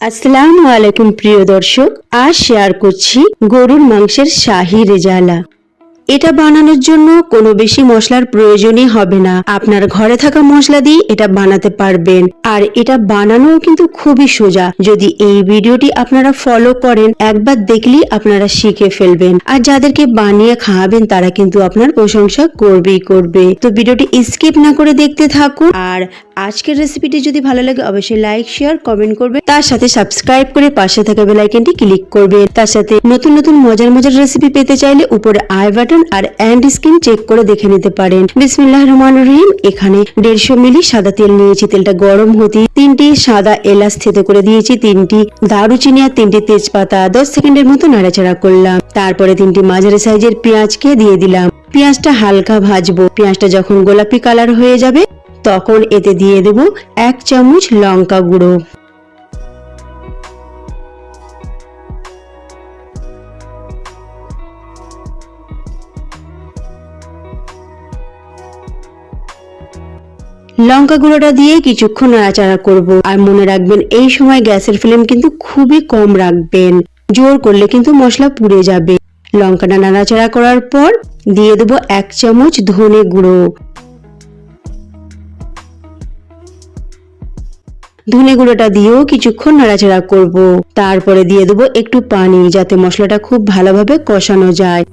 আসসালামু আলাইকুম প্রিয় দর্শক আজ শেয়ার করছি গরুর মাংসের শাহি রেজালা। এটা বানানোর জন্য কোনো বেশি মশলার প্রয়োজনই হবে না। আপনার ঘরে থাকা মশলা দিয়ে এটা বানাতে পারবেন। আর এটা বানানো কিন্তু খুবই সোজা। যদি এই ভিডিওটি আপনারা ফলো করেন, একবার দেখলেই আপনারা শিখে ফেলবেন। আর যাদেরকে বানিয়ে খাওয়াবেন, তারা কিন্তু আপনার প্রশংসা করবেই করবে। তো ভিডিওটি স্কিপ না করে দেখতে থাকুন। আর আজকের রেসিপিটি যদি ভালো লাগে, অবশ্যই লাইক শেয়ার কমেন্ট করবে তার সাথে সাবস্ক্রাইব করে পাশে থাকা বেল আইকনটি ক্লিক করবে তার সাথে নতুন নতুন মজার মজার রেসিপি পেতে চাইলে উপরে আই বাটন আর অ্যান্ড স্ক্রিন চেক করে দেখে নিতে পারেন। বিসমিল্লাহ রহমান রহিম, এখানে দেড়শো মিলি সাদা তেল নিয়েছি। তেলটা গরম হতে তিনটি সাদা এলাচ থেতো করে দিয়েছি। তিনটি দারুচিনি আর তিনটি তেজপাতা। দশ সেকেন্ডের মতো নাড়াচাড়া করলাম। তারপরে তিনটি মাঝারি সাইজের পেঁয়াজকে দিয়ে দিলাম। পেঁয়াজটা হালকা ভাজবো। পেঁয়াজটা যখন গোলাপি কালার হয়ে যাবে, তখন এতে দিয়ে দেব এক চামচ লঙ্কা গুঁড়ো। লঙ্কা গুঁড়োটা দিয়ে কিছুক্ষণ নাড়াচাড়া করব। আর মনে রাখবেন, এই সময় গ্যাসের ফ্লেম কিন্তু খুবই কম রাখবেন। জোর করলে কিন্তু মশলা পুড়ে যাবে। লঙ্কাটা নাড়াচাড়া করার পর দিয়ে দেবো এক চামচ ধনে গুঁড়ো। ধনে গুঁড়োটা দিয়েও কিছুক্ষণ নাড়াচাড়া করব। তারপরে দিয়ে দেবো একটু পানি, যাতে মশলাটা খুব ভালোভাবে কষানো যায়।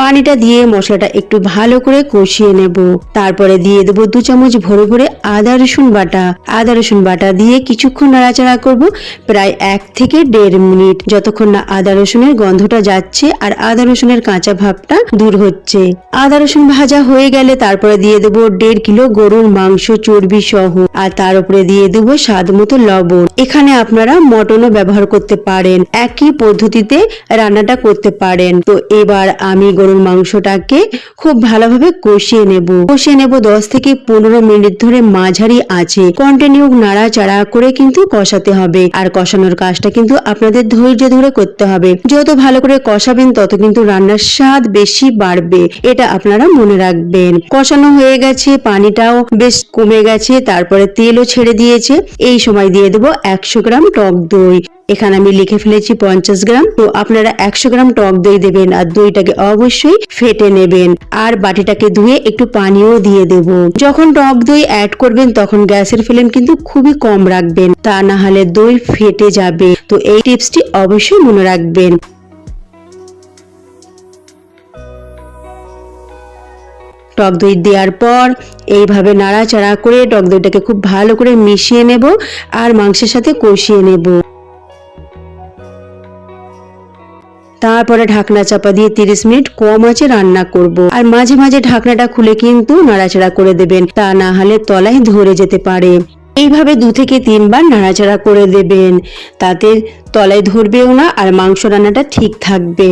পানিটা দিয়ে মশলাটা একটু ভালো করে কষিয়ে নেব। তারপরে দিয়ে দেবো দু চামচ ভরে ভরে আদা, রসুন বাটা। আদা, রসুন বাটা দিয়ে কিছুক্ষণ নাড়াচাড়া করব, প্রায় এক থেকে দেড় মিনিট, যতক্ষণ না আদা, রসুনের গন্ধটা যাচ্ছে আর আদা, রসুনের কাঁচা ভাবটা দূর হচ্ছে। আদা, রসুন ভাজা হয়ে গেলে তারপরে দিয়ে দেবো দেড় কিলো গরুর মাংস, চর্বি সহ, আর তার উপরে দিয়ে দেবো স্বাদ মতো লবণ। এখানে আপনারা মটনও ব্যবহার করতে পারেন, একই পদ্ধতিতে রান্নাটা করতে পারেন। তো এবার আমি গরুর মাংসটাকে খুব ভালোভাবে কষিয়ে নেব। কষিয়ে নেব দশ থেকে পনেরো মিনিট ধরে মাঝারি আছে কন্টিনিউ নাড়াচাড়া করে কিন্তু কষাতে হবে। আর কষানোর কাজটা কিন্তু আপনাদের ধৈর্য ধরে করতে হবে। যত ভালো করে কষাবেন, তত কিন্তু রান্নার স্বাদ বেশি বাড়বে। এটা আপনারা মনে রাখবেন। কষানো হয়ে গেছে, পানিটাও বেশ কমে গেছে, তারপরে তেলও ছেড়ে দিয়েছে। এই সময় দিয়ে দেবো একশো গ্রাম টক দই। এখানে আমি লিখে ফেলেছি পঞ্চাশ গ্রাম। তো আপনারা একশো গ্রাম টক দই দেবেন আর দইটাকে অবশ্যই ফেটে নেবেন। আর বাটিটাকে ধুয়ে একটু পানিও দিয়ে দেব। যখন টক দই অ্যাড করবেন, তখন গ্যাসের ফ্লেম কিন্তু খুবই কম রাখবেন। তা না হলে দই ফেটে যাবে। তো এই টিপসটি অবশ্যই মনে রাখবেন। টক দই দেওয়ার পর এইভাবে নাড়াচাড়া করে টক দইটাকে খুব ভালো করে মিশিয়ে নেব আর মাংসের সাথে কষিয়ে নেব। তারপরে ঢাকনা চাপা দিয়ে তিরিশ মিনিট কম আছে রান্না করব। আর মাঝে মাঝে ঢাকনাটা খুলে কিন্তু নাড়াচাড়া করে দেবেন, তা না হলে তলায় ধরে যেতে পারে। এইভাবে দু থেকে তিনবার নাড়াচাড়া করে দেবেন, তাতে তলায় ধরবেও না আর মাংস রান্নাটা ঠিক থাকবে।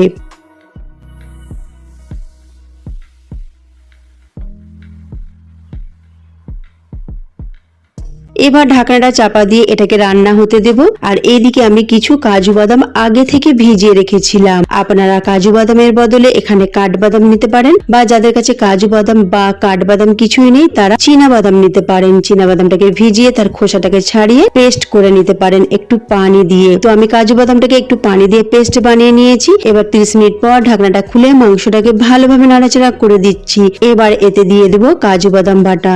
এবার ঢাকনাটা চাপা দিয়ে এটাকে রান্না হতে দেব। আর এইদিকে আমি কিছু কাজু বাদাম আগে থেকে ভিজিয়ে রেখেছিলাম। আপনারা কাজু বাদামের বদলে এখানে কাঠবাদাম নিতে পারেন বা যাদের কাছে কাজু বাদাম বা কাঠবাদাম কিছুই নেই, তারা চীনা বাদাম নিতে পারেন। চীনা বাদামটাকে ভিজিয়ে তার খোসাটাকে ছাড়িয়ে পেস্ট করে নিতে পারেন একটু পানি দিয়ে। তো আমি কাজু বাদামটাকে একটু পানি দিয়ে পেস্ট বানিয়ে নিয়েছি। এবার তিরিশ মিনিট পর ঢাকনাটা খুলে মাংসটাকে ভালোভাবে নাড়াচাড়া করে দিচ্ছি। এবার এতে দিয়ে দেবো কাজু বাদাম বাটা।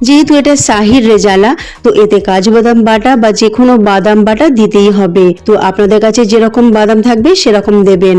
যেহেতু এটা শাহির রেজালা তো এতে কাজু বাদাম বাটা বা যে কোনো বাদাম বাটা দিতেই হবে। তো আপনাদের কাছে যেরকম বাদাম থাকবে সেরকম দেবেন।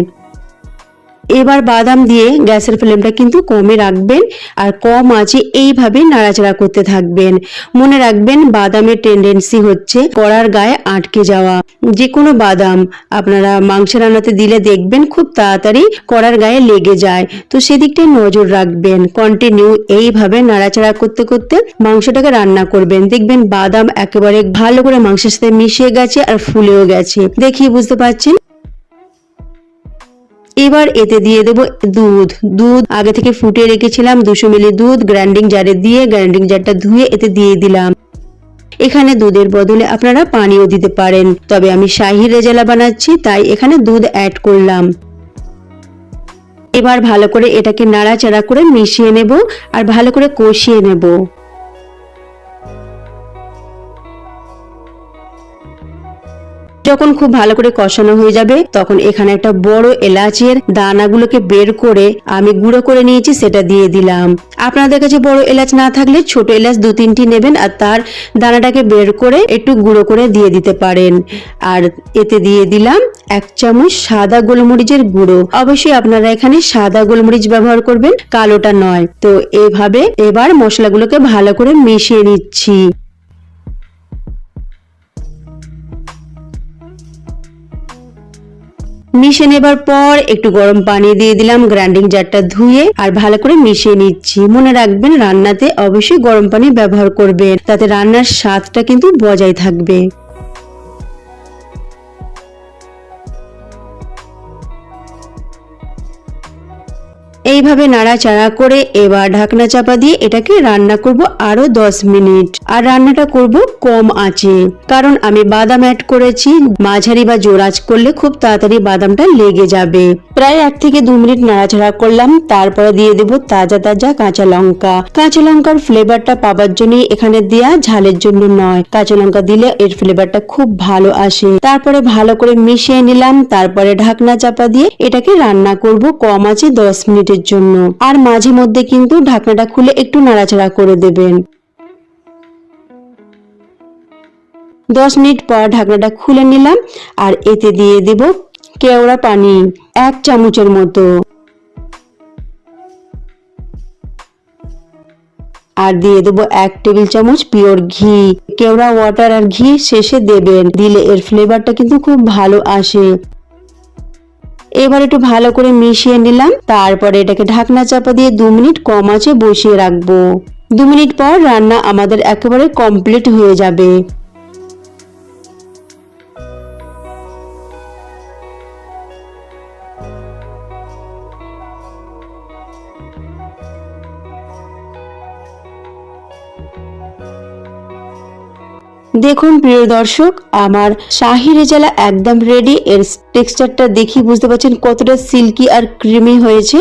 এবার বাদাম দিয়ে গ্যাসের ফ্লেমটা কিন্তু কমে রাখবেন আর কম আছে এইভাবে নাড়াচাড়া করতে থাকবেন। মনে রাখবেন বাদামের টেন্ডেন্সি হচ্ছে কড়ার গায়ে আটকে যাওয়া। যে কোনো বাদাম আপনারা মাংস রান্নাতে দিলে দেখবেন খুব তাড়াতাড়ি কড়ার গায়ে লেগে যায়। তো সেদিকটায় নজর রাখবেন কন্টিনিউ এইভাবে নাড়াচাড়া করতে করতে মাংসটাকে রান্না করবেন। দেখবেন বাদাম একেবারে ভালো করে মাংসের সাথে মিশে গেছে আর ফুলেও গেছে। দেখিয়ে বুঝতে পারছেন? এবার এতে দিয়ে দেব দুধ। দুধ আগে থেকে ফুটিয়ে রেখেছিলাম, দুশো মিলি দুধ গ্রাইন্ডিং জারে দিয়ে গ্রাইন্ডিং জারটা ধুয়ে এতে দিয়ে দিলাম। এখানে দুধের বদলে আপনারা পানিও দিতে পারেন, তবে আমি শাহি রেজালা বানাচ্ছি, তাই এখানে দুধ অ্যাড করলাম। এবার ভালো করে এটাকে নাড়াচাড়া করে মিশিয়ে নেব, আর ভালো করে কষিয়ে নেব। যখন খুব ভালো করে কষানো হয়ে যাবে, তখন এখানে একটা বড় এলাচের দানাগুলোকে বের করে আমি গুঁড়ো করে নিয়েছি, সেটা দিয়ে দিলাম। আপনাদের কাছে বড় এলাচ না থাকলে ছোট এলাচ দু তিনটি নেবেন আর তার দানাটাকে বের করে একটু গুঁড়ো করে দিয়ে দিতে পারেন। আর এতে দিয়ে দিলাম এক চামচ সাদা গোলমরিচের গুঁড়ো। অবশ্যই আপনারা এখানে সাদা গোলমরিচ ব্যবহার করবেন, কালোটা নয়। তো এভাবে এবার মশলাগুলোকে ভালো করে মিশিয়ে নিচ্ছি। মিশিয়ে নেবার পর একটু গরম পানি দিয়ে দিলাম গ্রাইন্ডিং জারটা ধুয়ে, আর ভালো করে মিশিয়ে নিচ্ছি। মনে রাখবেন, রান্নাতে অবশ্যই গরম পানি ব্যবহার করবেন, তাতে রান্নার স্বাদটা কিন্তু বজায় থাকবে। এইভাবে নাড়াচাড়া করে এবার ঢাকনা চাপা দিয়ে এটাকে রান্না করব আরও 10 মিনিট। আর রান্নাটা করব কম আঁচে। কারণ আমি বাদাম অ্যাড করেছি, মাঝারি বা জোরাজ করলে খুব তাড়াতাড়ি বাদামটা লেগে যাবে। প্রায় এক থেকে দু মিনিট নাড়াচাড়া করলাম, তারপরে দিয়ে দেব তাজা তাজা কাঁচা লঙ্কা। কাঁচা লঙ্কার ফ্লেভারটা পাবার জন্য এখানে দেয়া ঝালের জন্য নয়। কাঁচা লঙ্কা দিলে এর ফ্লেভারটা খুব ভালো আসে। তারপরে ভালো করে মিশিয়ে নিলাম, তারপরে ঢাকনা চাপা দিয়ে এটাকে রান্না করব কম আছে দশ মিনিটের জন্য। আর মাঝে মধ্যে কিন্তু ঢাকনাটা খুলে একটু নাড়াচাড়া করে দেবেন। দশ মিনিট পর ঢাকনাটা খুলে নিলাম আর এতে দিয়ে দেব কেওড়া পানি, এক চামচের মতো। আর দিয়ে দেবো এক টেবিল চামচ পিওর ঘি। কেওড়া ওয়াটার আর ঘি শেষে দেবেন। দিলে এর ফ্লেভারটা কিন্তু খুব ভালো আসে। এবার একটু ভালো করে মিশিয়ে নিলাম। তারপরে এটাকে ঢাকনা চাপা দিয়ে দু মিনিট কম আঁচে বসিয়ে রাখব। দু মিনিট পর রান্না আমাদের একেবারে কমপ্লিট হয়ে যাবে। দেখুন প্রিয় দর্শক, আমার শাহি রেজালা একদম রেডি এর টেক্সচারটা দেখি বুঝতে পারছেন কতটা সিল্কি আর ক্রিমি হয়েছে।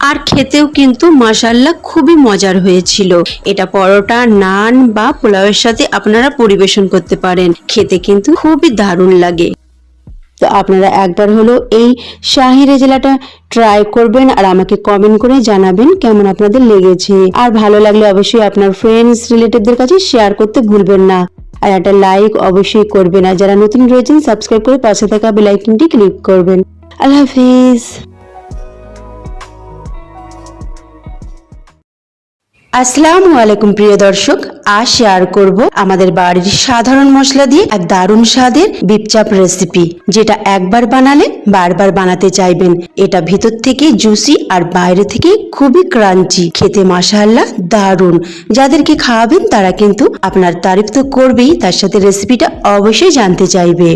আর খেতেও কিন্তু মাসাল্লা খুবই মজার হয়েছিল। এটা পরোটা, নান বা পোলাওয়ের সাথে আপনারা পরিবেশন করতে পারেন। খেতে কিন্তু খুবই দারুণ লাগে। তো আপনারা একবার হলো এই শাহি রেজালাটা ট্রাই করবেন আর আমাকে কমেন্ট করে জানাবেন কেমন আপনাদের লেগেছে। আর ভালো লাগলে অবশ্যই আপনার ফ্রেন্ডস রিলেটিভদের কাছে শেয়ার করতে ভুলবেন না। আর একটা লাইক অবশ্যই করবেন। আর যারা নতুন রয়েছেন সাবস্ক্রাইব করে পাশে থাকা বেলাইকনটি ক্লিক করবেন। আল্লাহ হাফিজ। আসসালামু আলাইকুম, প্রিয় দর্শক। আজ শেয়ার করব আমাদের বাড়ির সাধারণ মশলা দিয়ে এক দারুণ স্বাদের বিপচাপ রেসিপি যেটা একবার বানালে বারবার বানাতে চাইবেন। এটা ভিতর থেকে জুসি আর বাইরে থেকে খুবই ক্রাঞ্চি খেতে মাশাআল্লাহ দারুণ। যাদেরকে খাওয়াবেন তারা কিন্তু আপনার তারিফ তো করবেই, তার সাথে রেসিপিটা অবশ্যই জানতে চাইবে।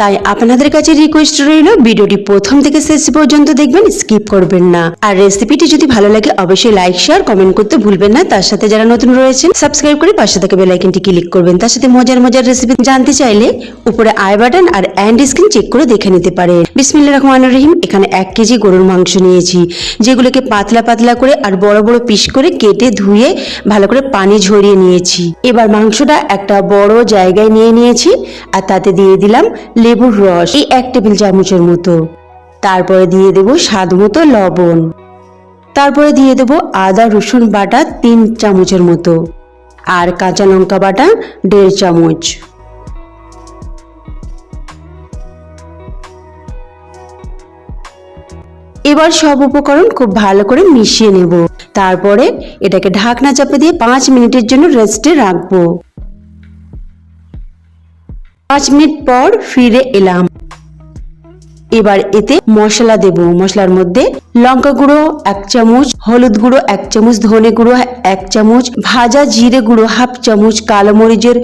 তাই আপনাদের কাছে রিকোয়েস্ট রইল, ভিডিওটি প্রথম থেকে শেষ পর্যন্ত দেখবেন স্কিপ করবেন না। আর রেসিপিটি যদি ভালো লাগে, অবশ্যই লাইক শেয়ার কমেন্ট করতে ভুলবেন না। তার সাথে যারা নতুন রয়েছেন সাবস্ক্রাইব করে পাশে থেকে বেল আইকনটি ক্লিক করবেন। তার সাথে মজার মজার রেসিপি জানতে চাইলে উপরে আই বাটন আর অ্যান্ড স্ক্রিন চেক করে দেখে নিতে পারেন। বিসমিল্লা রহমান রহিম, এখানে এক কেজি গরুর মাংস নিয়েছি। যেগুলোকে পাতলা পাতলা করে আর বড় বড় পিস করে কেটে ধুয়ে ভালো করে পানি ঝরিয়ে নিয়েছি। এবার মাংসটা একটা বড় জায়গায় নিয়ে নিয়েছি, আর তাতে দিয়ে দিলাম লেবুর রস এই এক টেবিল চামচের মতো। তারপরে দিয়ে দেব স্বাদ মতো লবণ। তারপরে দিয়ে দেব আদা, রসুন বাটা তিন চামচের মতো। আর কাঁচা লঙ্কা বাটা দেড় চামচ। এবার সব উপকরণ খুব ভালো করে মিশিয়ে নেব। তারপরে এটাকে ঢাকনা চাপে দিয়ে পাঁচ মিনিটের জন্য রেস্টে রাখব। পাঁচ মিনিট পর ফিরে এলাম। এবার এতে মশলা দেব। মশলার মধ্যে লঙ্কা গুঁড়ো এক চামচ, হলুদ গুঁড়ো এক চামচ, ধনে গুঁড়ো এক চামচ, ভাজা জিরে গুঁড়ো হাফ চামচ, কালো মরিচের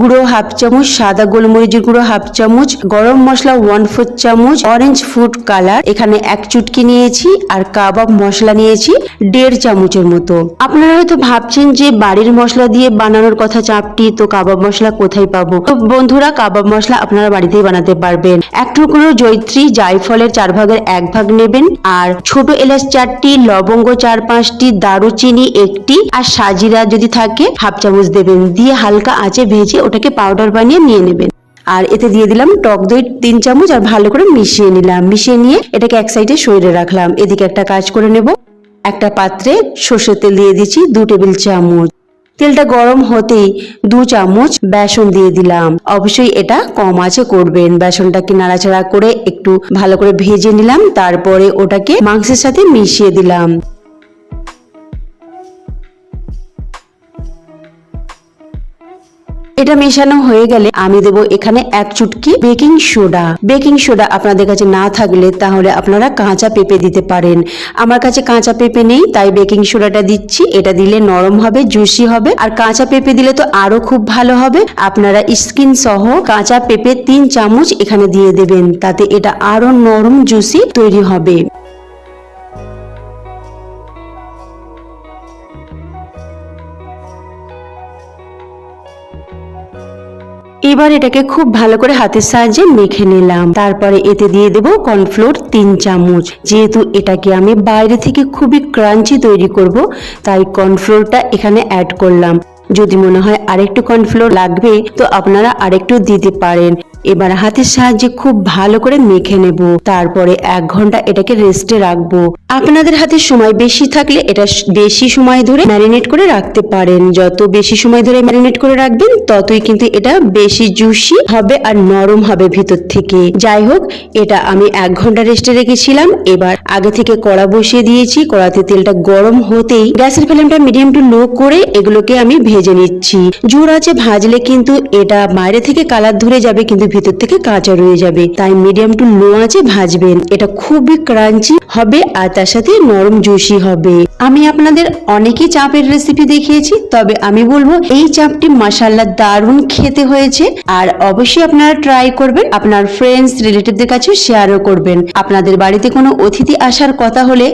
গুঁড়ো হাফ চামচ, সাদা গোলমরিচের গুঁড়ো হাফ চামচ, গরম মশলা ওয়ান ফোর চামচ, অরেঞ্জ ফুড কালার। এখানে এক চুটকি নিয়েছি আর কাবাব মশলা নিয়েছি দেড় চামচের মতো। আপনারা হয়তো ভাবছেন যে বাড়ির মশলা দিয়ে বানানোর কথা চাপটি, তো কাবাব মশলা কোথায় পাবো? বন্ধুরা, কাবাব মশলা আপনারা বাড়িতেই বানাতে পারবেন। এক টুকরো জৈত্রী জায়ফলের চার ভাগের এক ভাগ নেবেন আর ছোট এলাচ চারটি, লবঙ্গ চার পাঁচটি, দারুচিনি একটি আর সাজিরা যদি থাকে, হাফ চামচ দেবেন। দিয়ে হালকা আঁচে ভেজে ওটাকে পাউডার বানিয়ে নিয়ে নেবেন। আর এতে দিয়ে দিলাম টক দই তিন চামচ আর ভালো করে মিশিয়ে নিলাম। মিশিয়ে নিয়ে এটাকে এক সাইডে সরিয়ে রাখলাম। এদিকে একটা কাজ করে নেব। একটা পাত্রে সর্ষের তেল দিয়ে দিচ্ছি দু টেবিল চামচ। তেলটা গরম হতেই দু চামচ বেসন দিয়ে দিলাম। অবশ্যই এটা কম আছে করবেন। বেসনটাকে নাড়াচাড়া করে একটু ভালো করে ভেজে নিলাম, তারপরে ওটাকে মাংসের সাথে মিশিয়ে দিলাম। এটা মেশানো হয়ে গেলে আমি দেব এখানে এক চুটকি বেকিং সোডা। বেকিং সোডা আপনাদের কাছে না থাকলে তাহলে আপনারা কাঁচা পেঁপে দিতে পারেন। আমার কাছে কাঁচা পেঁপে নেই, তাই বেকিং সোডাটা দিচ্ছি। এটা দিলে নরম হবে, জুসি হবে। আর কাঁচা পেঁপে দিলে তো আরও খুব ভালো হবে। আপনারা স্কিন সহ কাঁচা পেঁপে তিন চামচ এখানে দিয়ে দেবেন, তাতে এটা আরও নরম, জুসি তৈরি হবে। এবার এটাকে খুব ভালো করে হাতের সাহায্যে মেখে নিলাম। তারপরে এতে দিয়ে দেব কর্নফ্লোর তিন চামচ। যেহেতু এটাকে আমি বাইরে থেকে খুবই ক্রাঞ্চি তৈরি করব, তাই কর্নফ্লোরটা এখানে অ্যাড করলাম। যদি মনে হয় আরেকটু কর্নফ্লোর লাগবে, তো আপনারা আরেকটু দিতে পারেন। এবার হাতের সাহায্যে খুব ভালো করে মেখে নেব। তারপরে এক ঘণ্টা এটাকে রেস্টে রাখব। আপনাদের হাতে সময় বেশি থাকলে এটা বেশি সময় ধরে ম্যারিনেট করে রাখতে পারেন। যত বেশি সময় ধরে ম্যারিনেট করে রাখবেন, ততই কিন্তু এটা বেশি জুসি হবে আর নরম হবে ভিতর থেকে। যাই হোক, এটা আমি এক ঘণ্টা রেস্টে রেখেছিলাম। এবার আগে থেকে কড়া বসিয়ে দিয়েছি। কড়াতে তেলটা গরম হতেই গ্যাসের ফ্লেমটা মিডিয়াম টু লো করে এগুলোকে আমি ভেজে নিচ্ছি। জোর আছে ভাজলে কিন্তু এটা বাইরে থেকে কালার ধরে যাবে, কিন্তু ভিতর থেকে কাঁচা রয়ে যাবে। তাই মিডিয়াম টু লো আছে ভাজবেন। এটা খুবই ক্রাঞ্চি হবে আর তার সাথে নরম জুসি হবে। আমি আপনাদের অনেকই চাপের রেসিপি দেখিয়েছি, তবে আমি বলব এই চাপটি মাসাল্লা দারুণ খেতে হয়েছে আর অবশ্যই আপনারা ট্রাই করবেন, আপনার ফ্রেন্ডস রিলেটিভদের কাছে শেয়ারও করবেন। আপনাদের বাড়িতে কোনো অতিথি আসার কথা হলে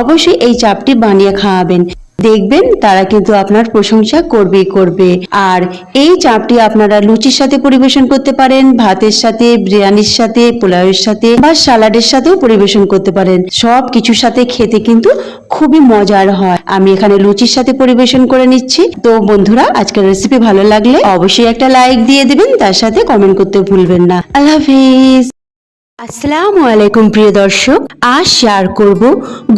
অবশ্যই এই চাপটি বানিয়ে খাওয়াবেন। দেখবেন তারা কিন্তু আপনার প্রশংসা করবেই করবে। আর এই চাপটি আপনারা লুচির সাথে পরিবেশন করতে পারেন, ভাতের সাথে, বিরিয়ানির সাথে, পোলাওয়ের সাথে বা সালাডের সাথেও পরিবেশন করতে পারেন। সব কিছুর সাথে খেতে কিন্তু খুবই মজার হয়। আমি এখানে লুচির সাথে পরিবেশন করে নিচ্ছি। তো বন্ধুরা, আজকের রেসিপি ভালো লাগলে অবশ্যই একটা লাইক দিয়ে দেবেন, তার সাথে কমেন্ট করতে ভুলবেন না। আল্লাহ হাফিজ। আসসালামু আলাইকুম প্রিয় দর্শক, আজ শেয়ার করব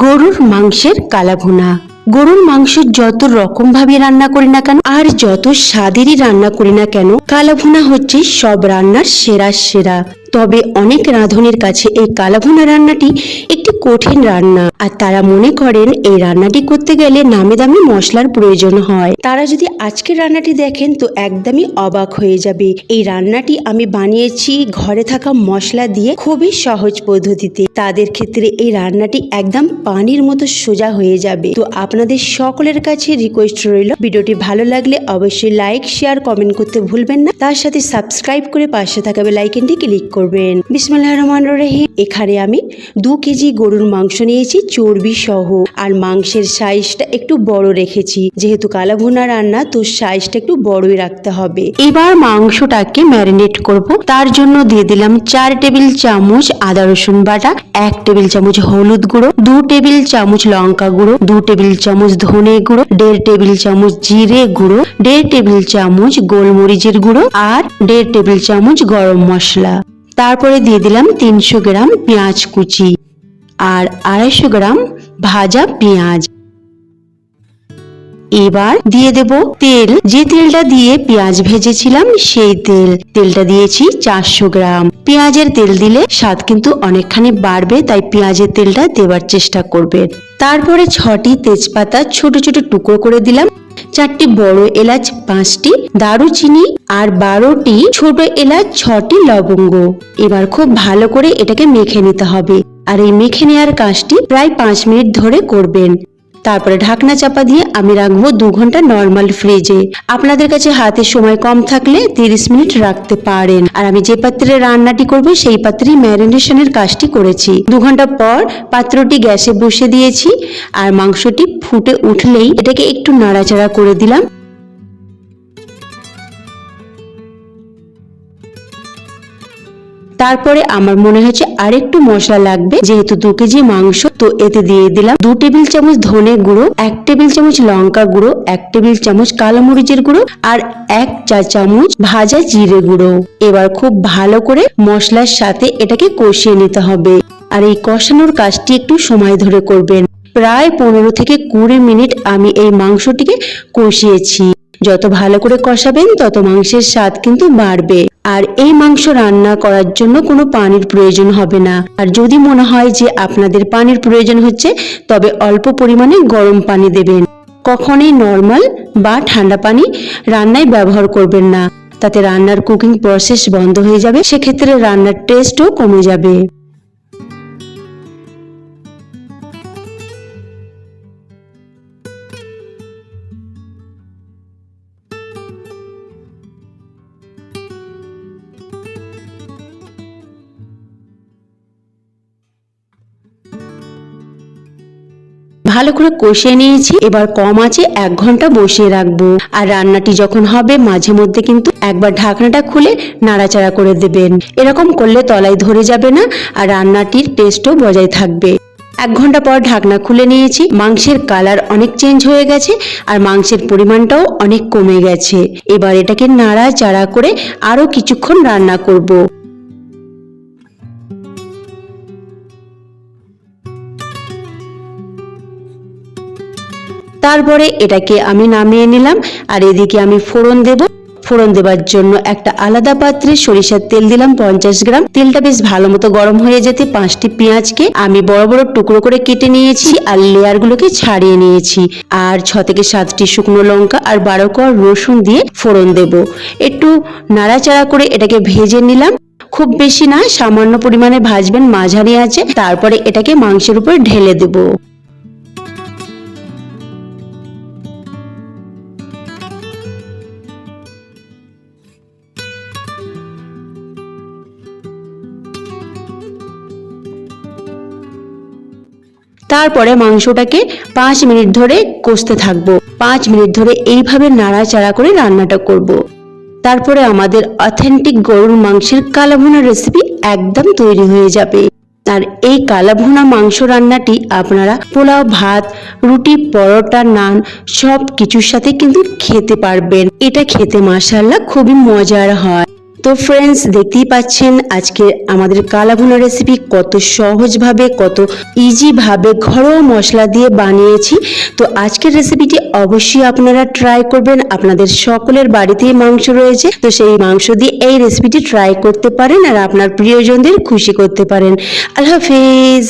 গরুর মাংসের কালাভুনা। গরুর মাংস যত রকম ভাবে রান্না করি না কেন, আর যত স্বাদেরই রান্না করি না কেন, কালাভুনা হচ্ছে সব রান্নার সেরা সেরা। তবে অনেক রাঁধুনির কাছে এই কালাভুনা রান্নাটি একটি কঠিন রান্না। আর তারা মনে করেন, এই রান্নাটি করতে গেলে নামে দামি মশলার প্রয়োজন হয়। তারা যদি আজকের রান্নাটি দেখেন, তো একদমই অবাক হয়ে যাবে। এই রান্নাটি আমি বানিয়েছি ঘরে থাকা মশলা দিয়ে খুবই সহজ পদ্ধতিতে। তাদের ক্ষেত্রে এই রান্নাটি একদম পানির মতো সোজা হয়ে যাবে। তো আপনাদের সকলের কাছে রিকোয়েস্ট রইল, ভিডিওটি ভালো লাগলে অবশ্যই লাইক শেয়ার কমেন্ট করতে ভুলবেন না। তার সাথে সাবস্ক্রাইব করে পাশে থাকা বেলাইকেনটি ক্লিক করবেন। বিসমুল্লাহ রহমান রহিম। এখানে আমি দু কেজি গরুর মাংস নিয়েছি, চর্বি সহ। আর মাংসের সাইজটা একটু বড় রেখেছি। যেহেতু কালাভুনা রান্না, তো সাইজটা একটু বড়ই রাখতে হবে। এবার মাংসটাকে ম্যারিনেট করব। তার জন্য দিয়ে দিলাম চার টেবিল চামচ আদা রসুন বাটা, এক টেবিল চামচ হলুদ গুঁড়ো, দু টেবিল চামচ লঙ্কা গুঁড়ো, দু টেবিল চামচ ধনে গুঁড়ো, দেড় টেবিল চামচ জিরে গুঁড়ো, দেড় টেবিল চামচ গোলমরিচের গুঁড়ো আর দেড় টেবিল চামচ গরম মশলা। তারপরে দিয়ে দিলাম তিনশো গ্রাম পেঁয়াজ কুচি আর আড়াইশো গ্রাম ভাজা পেঁয়াজ। এবার দিয়ে দেব তেল। যে তেলটা দিয়ে পেঁয়াজ ভেজেছিলাম সেই তেল। তেলটা দিয়েছি চারশো গ্রাম। পেঁয়াজের তেল দিলে স্বাদ কিন্তু অনেকখানি বাড়বে, তাই পেঁয়াজের তেলটা দেবার চেষ্টা করবে। তারপরে ছটি তেজপাতা ছোট ছোট টুকরো করে দিলাম। চারটি বড় এলাচ, পাঁচটি দারুচিনি আর বারোটি ছোট এলাচ, ছটি লবঙ্গ। এবার খুব ভালো করে এটাকে মেখে নিতে হবে। আর এই মেখে নেওয়ার কাজটি প্রায় পাঁচ মিনিট ধরে করবেন। তারপরে ঢাকনা চাপা দিয়ে আমি রাখব দু ঘণ্টা নর্মাল ফ্রিজে আপনাদের কাছে হাতে সময় কম থাকলে তিরিশ মিনিট রাখতে পারেন। আর আমি যে পাত্রে রান্নাটি করব, সেই পাত্রে ম্যারিনেশনের কাজটি করেছি। দু ঘণ্টা পর পাত্রটি গ্যাসে বসে দিয়েছি, আর মাংসটি ফুটে উঠলেই এটাকে একটু নাড়াচাড়া করে দিলাম। তারপরে আমার মনে হচ্ছে আরেকটু মশলা লাগবে, যেহেতু দু কেজি মাংস, তো এতে দিয়ে দিলাম দু টেবিল চামচ ধনে গুঁড়ো, এক টেবিল চামচ লঙ্কা গুঁড়ো, এক টেবিল চামচ কালো মরিচের গুঁড়ো আর এক চা চামচ ভাজা জিরে গুঁড়ো। এবার খুব ভালো করে মশলার সাথে এটাকে কষিয়ে নিতে হবে। আর এই কষানোর কাজটি একটু সময় ধরে করবেন। প্রায় পনেরো থেকে কুড়ি মিনিট আমি এই মাংসটিকে কষিয়েছি। যত ভালো করে কষাবেন, তত মাংসের স্বাদ কিন্তু বাড়বে। আর এই মাংস রান্না করার জন্য কোনো পানির প্রয়োজন হবে না। আর যদি মনে হয় যে আপনাদের পানির প্রয়োজন হচ্ছে, তবে অল্প পরিমাণে গরম পানি দেবেন। কখনোই নর্মাল বা ঠান্ডা পানি রান্নায় ব্যবহার করবেন না। তাতে রান্নার কুকিং প্রসেস বন্ধ হয়ে যাবে। সেক্ষেত্রে রান্নার টেস্টও কমে যাবে। ভালো করে কষিয়ে নিয়েছি। এবার কম আছে এক ঘণ্টা বসিয়ে রাখব। আর রান্নাটি যখন হবে, মাঝে মধ্যে কিন্তু একবার ঢাকনাটা খুলে নাড়াচাড়া করে দেবেন। এরকম করলে তলায় ধরে যাবে না, আর রান্নাটির টেস্টও বজায় থাকবে। এক ঘণ্টা পর ঢাকনা খুলে নিয়েছি। মাংসের কালার অনেক চেঞ্জ হয়ে গেছে, আর মাংসের পরিমাণটাও অনেক কমে গেছে। এবার এটাকে নাড়াচাড়া করে আরও কিছুক্ষণ রান্না করব। তারপরে এটাকে আমি নামিয়ে নিলাম, আর এদিকে আমি ফোড়ন দেব। ফোড়ন দেবার জন্য একটা আলাদা পাত্রে সরিষার তেল দিলাম পঞ্চাশ গ্রাম। তেলটা বেশ ভালো মতো গরম হয়ে যেতে পাঁচটি পেঁয়াজকে আমি বড় বড় টুকরো করে কেটে নিয়েছি আর লেয়ারগুলোকে ছাড়িয়ে নিয়েছি। আর ছ থেকে সাতটি শুকনো লঙ্কা আর বারো কোয়া রসুন দিয়ে ফোড়ন দেব। একটু নাড়াচাড়া করে এটাকে ভেজে নিলাম। খুব বেশি না, সামান্য পরিমাণে ভাজবেন, মাঝারি আছে। তারপরে এটাকে মাংসের উপর ঢেলে দেবো। তারপরে মাংসটাকে পাঁচ মিনিট ধরে কষতে থাকব। পাঁচ মিনিট ধরে এইভাবে নাড়াচাড়া করে রান্নাটা করব। তারপরে আমাদের অথেন্টিক গরুর মাংসের কালাভুনা রেসিপি একদম তৈরি হয়ে যাবে। আর এই কালাভুনা মাংস রান্নাটি আপনারা পোলাও, ভাত, রুটি, পরোটা, নান সব কিছুর সাথে কিন্তু খেতে পারবেন। এটা খেতে মাসাল্লাহ খুবই মজার হয়। তো ফ্রেন্ডস দেখতেই পাচ্ছেন আজকে আমাদের কালাভুনা রেসিপি কত সহজভাবে, কত ইজিভাবে ঘরোয়া মশলা দিয়ে বানিয়েছি। তো আজকের রেসিপিটি অবশ্যই আপনারা ট্রাই করবেন। আপনাদের সকলের বাড়িতেই মাংস রয়েছে। তো সেই মাংস দিয়ে এই রেসিপিটি ট্রাই করতে পারেন আর আপনার প্রিয়জনদের খুশি করতে পারেন। আল্লাহ হাফিজ!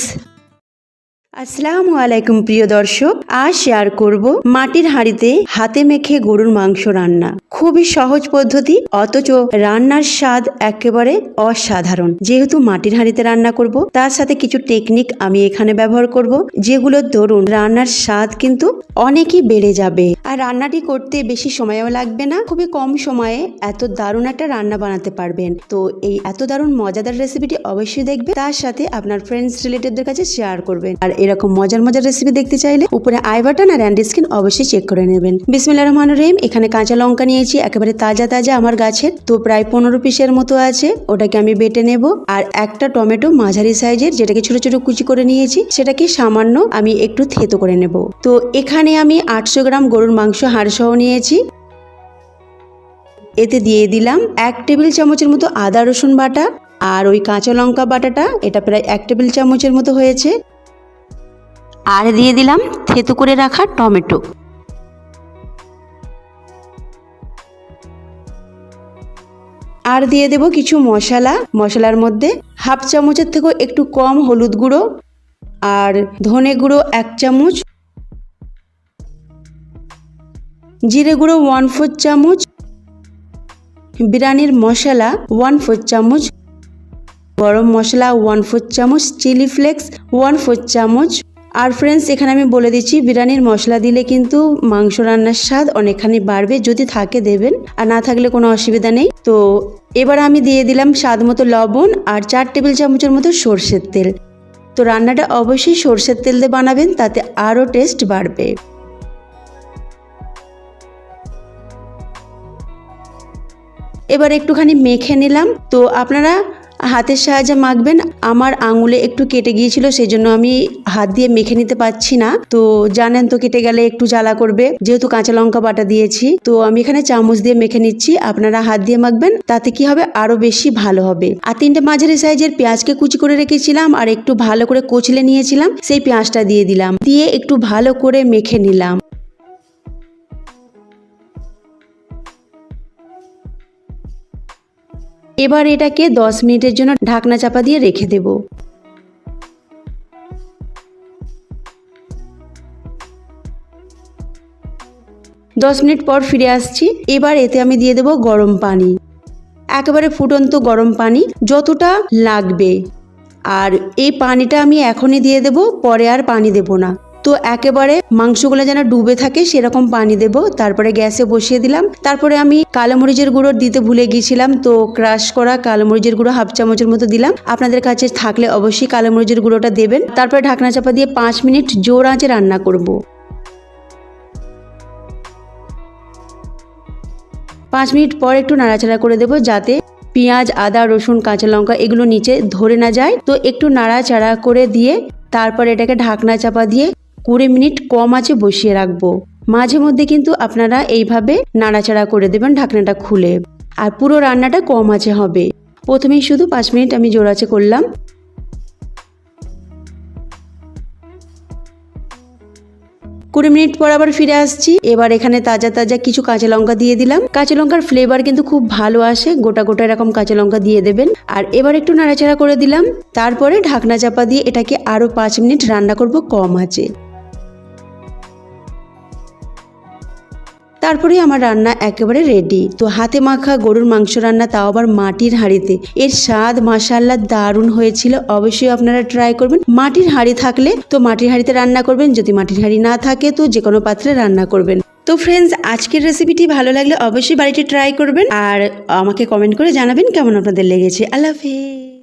আসসালামু আলাইকুম প্রিয় দর্শক, আজ শেয়ার করব মাটির হাঁড়িতে হাতে মেখে গরুর মাংস রান্না। খুবই সহজ পদ্ধতি, অথচ রান্নার স্বাদ একেবারে অসাধারণ। যেহেতু মাটির হাঁড়িতে রান্না করব, তার সাথে কিছু টেকনিক আমি এখানে ব্যবহার করব যেগুলোর দরুন রান্নার স্বাদ কিন্তু অনেকই বেড়ে যাবে। আর রান্নাটি করতে বেশি সময়ও লাগবে না, খুবই কম সময়ে এত দারুণ একটা রান্না বানাতে পারবেন। তো এই এত দারুণ মজাদার রেসিপিটি অবশ্যই দেখবে তার সাথে আপনার ফ্রেন্ডস রিলেটিভদের কাছে শেয়ার করবেন। আর এরকম মজার মজার রেসিপি দেখতে চাইলে উপরে আই বাটন আর অ্যান্ড স্ক্রিন অবশ্যই চেক করে নেবেন। বিসমিল্লা রহমান রহিম, এখানে কাঁচা লঙ্কা নিয়েছি, একেবারে তাজা তাজা আমার গাছের। তো প্রায় পনেরো পিসের মতো আছে, ওটাকে আমি বেটে নেব। আর একটা টমেটো মাঝারি সাইজের, যেটাকে ছোট ছোট কুচি করে নিয়েছি, সেটাকে সামান্য আমি একটু থেতো করে নেব। তো এখানে আমি আটশো গ্রাম গরুর মাংস হাড় সহ নিয়েছি। এতে দিয়ে দিলাম এক টেবিল চামচের মতো আদা রসুন বাটা আর ওই কাঁচা লঙ্কা বাটাটা, এটা প্রায় এক টেবিল চামচের মতো হয়েছে। আর দিয়ে দিলাম থেতো করে রাখা টমেটো। আর দিয়ে দেব কিছু মশলা। মশলার মধ্যে হাফ চামচের থেকেও একটু কম হলুদ গুঁড়ো আর ধনে গুঁড়ো এক চামচ। জিরে গুঁড়ো ওয়ান ফোর চামচ। বিরিয়ানির মশলা ওয়ান ফোর চামচ। গরম মশলা ওয়ান ফোর চামচ। চিলি ফ্লেক্স ওয়ান ফোর চামচ। আর ফ্রেন্ডস এখানে আমি বলে দিচ্ছি, বিরিয়ানির মশলা দিলে কিন্তু মাংস রান্নার স্বাদ অনেকখানি বাড়বে, যদি থাকে দেবেন। আর না থাকলে কোনো অসুবিধা নেই। তো এবার আমি দিয়ে দিলাম স্বাদ মতো লবণ আর চার টেবিল চামচের মতো সর্ষের তেল। তো রান্নাটা অবশ্যই সর্ষের তেল দিয়ে বানাবেন, তাতে আরও টেস্ট বাড়বে। এবার একটুখানি মেখে নিলাম। তো আপনারা হাতের সাহায্যে মাখবেন। আমার আঙুলে একটু কেটে গিয়েছিল সেই জন্য আমি হাত দিয়ে মেখে নিতে পারছি না। তো জানেন তো, কেটে গেলে একটু জ্বালা করবে। যেহেতু কাঁচা লঙ্কা বাটা দিয়েছি, তো আমি এখানে চামচ দিয়ে মেখে নিচ্ছি। আপনারা হাত দিয়ে মাখবেন, তাতে কি হবে? আরও বেশি ভালো হবে। আর তিনটে মাঝারি সাইজের পেঁয়াজকে কুচি করে রেখেছিলাম আর একটু ভালো করে কচলে নিয়েছিলাম। সেই পেঁয়াজটা দিয়ে দিলাম। দিয়ে একটু ভালো করে মেখে নিলাম। এবার এটাকে দশ মিনিটের জন্য ঢাকনা চাপা দিয়ে রেখে দেব। দশ মিনিট পর ফিরে আসছি। এবার এতে আমি দিয়ে দেব গরম পানি। একেবারে ফুটন্ত গরম পানি যতটা লাগবে। আর এই পানিটা আমি এখনই দিয়ে দেব, পরে আর পানি দেব না। তো একেবারে মাংসগুলো যেন ডুবে থাকে, সেরকম পানি দেব। তারপরে গ্যাসে বসিয়ে দিলাম। তারপরে আমি কালো মরিচের গুঁড়ো দিতে ভুলে গিয়েছিলাম, তো ক্রাশ করা কালো মরিচের গুঁড়ো হাফ চামচের মতো দিলাম। আপনাদের কাছে থাকলে অবশ্যই কালো মরিচের গুঁড়োটা দেবেন। তারপরে ঢাকনা চাপা দিয়ে পাঁচ মিনিট জোর আঁচে রান্না করব। পাঁচ মিনিট পর একটু নাড়াচাড়া করে দেবো যাতে পেঁয়াজ, আদা, রসুন, কাঁচা লঙ্কা এগুলো নিচে ধরে না যায়। তো একটু নাড়াচাড়া করে দিয়ে তারপর এটাকে ঢাকনা চাপা দিয়ে কুড়ি মিনিট কম আঁচে বসিয়ে রাখব। মাঝে মধ্যে কিন্তু আপনারা এইভাবে নাড়াচাড়া করে দেবেন ঢাকনাটা খুলে। আর পুরো রান্নাটা কম আঁচে হবে। প্রথমেই শুধু পাঁচ মিনিট আমি জোর আঁচে করলাম। কুড়ি মিনিট পর আবার ফিরে আসছি। এবার এখানে তাজা তাজা কিছু কাঁচা লঙ্কা দিয়ে দিলাম। কাঁচা লঙ্কার ফ্লেভার কিন্তু খুব ভালো আসে। গোটা গোটা এরকম কাঁচা লঙ্কা দিয়ে দেবেন। আর এবার একটু নাড়াচাড়া করে দিলাম। তারপরে ঢাকনা চাপা দিয়ে এটাকে আরও পাঁচ মিনিট রান্না করব কম আছে। তারপরে আমার রান্না একেবারে রেডি তো হাতে মাখা গরুর মাংস রান্না, তাও আবার মাটির হাঁড়িতে। এর স্বাদ মাসাল্লা দারুণ হয়েছিল। অবশ্যই আপনারা ট্রাই করবেন। মাটির হাঁড়ি থাকলে তো মাটির হাঁড়িতে রান্না করবেন। যদি মাটির হাঁড়ি না থাকে তো যে কোনো পাত্রে রান্না করবেন। তো ফ্রেন্ডস আজকের রেসিপিটি ভালো লাগলে অবশ্যই বাড়িতে ট্রাই করবেন। আর আমাকে কমেন্ট করে জানাবেন কেমন আপনাদের লেগেছে। আল্লাহ হাফেজ।